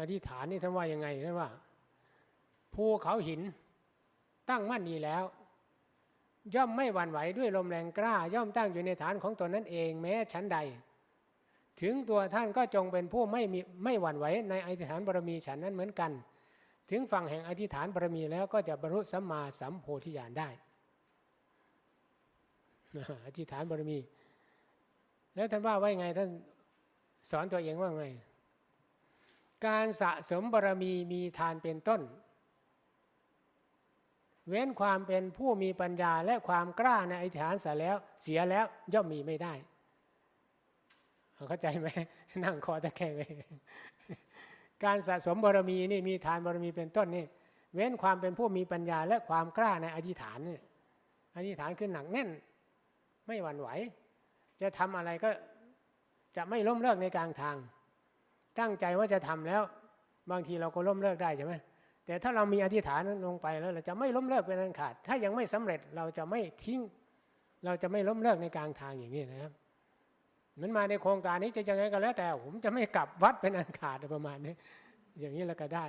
อธิษฐานนี่ท่านว่ายังไงท่านว่าภูเขาหินตั้งมั่นดีแล้ว ย่อมไม่หวั่นไหวด้วยลมแรงกล้า ย่อมตั้งอยู่ในฐานของตนนั่นเอง แม้ชั้นใด ถึงตัวท่านก็จงเป็นผู้ไม่มีไม่หวั่นไหวในอธิษฐานบารมีฉันนั้นเหมือนกัน ถึงฝั่งแห่งอธิษฐานบารมีแล้วก็จะบรรลุสัมมาสัมโพธิญาณได้อธิษฐานบารมี แล้วท่านว่าไว้ไงท่านสอนตัวเองว่าไง การสะสมบารมีมีทานเป็นต้น เว้นความเป็นผู้มีปัญญาและความกล้าในอธิษฐานเสียแล้วเสียแล้วย่อมมีไม่ได้เข้าใจไหมนั่งคอตะแคงเลยการสะสมบารมีนี่มีทานบารมีเป็นต้นนี่เว้นความเป็นผู้มีปัญญาและความกล้าในอธิษฐานนี่อธิษฐานคือหนักแน่น ไม่หวั่นไหว จะทำอะไรก็จะไม่ล้มเลิกในกลางทาง ตั้งใจว่าจะทำแล้ว บางทีเราก็ล้มเลิกได้ใช่ไหมแต่ถ้าเรามีอธิษฐานลงไปแล้ว เราจะไม่ล้มเลิกเป็นอันขาด ถ้ายังไม่สำเร็จเราจะไม่ทิ้ง เราจะไม่ล้มเลิกในกลางทางอย่างนี้นะครับเหมือนมาในโครงการนี้จะยังไงก็แล้วแต่ ผมจะไม่กลับวัดเป็นอันขาดประมาณนี้อย่างนี้แล้วก็ได้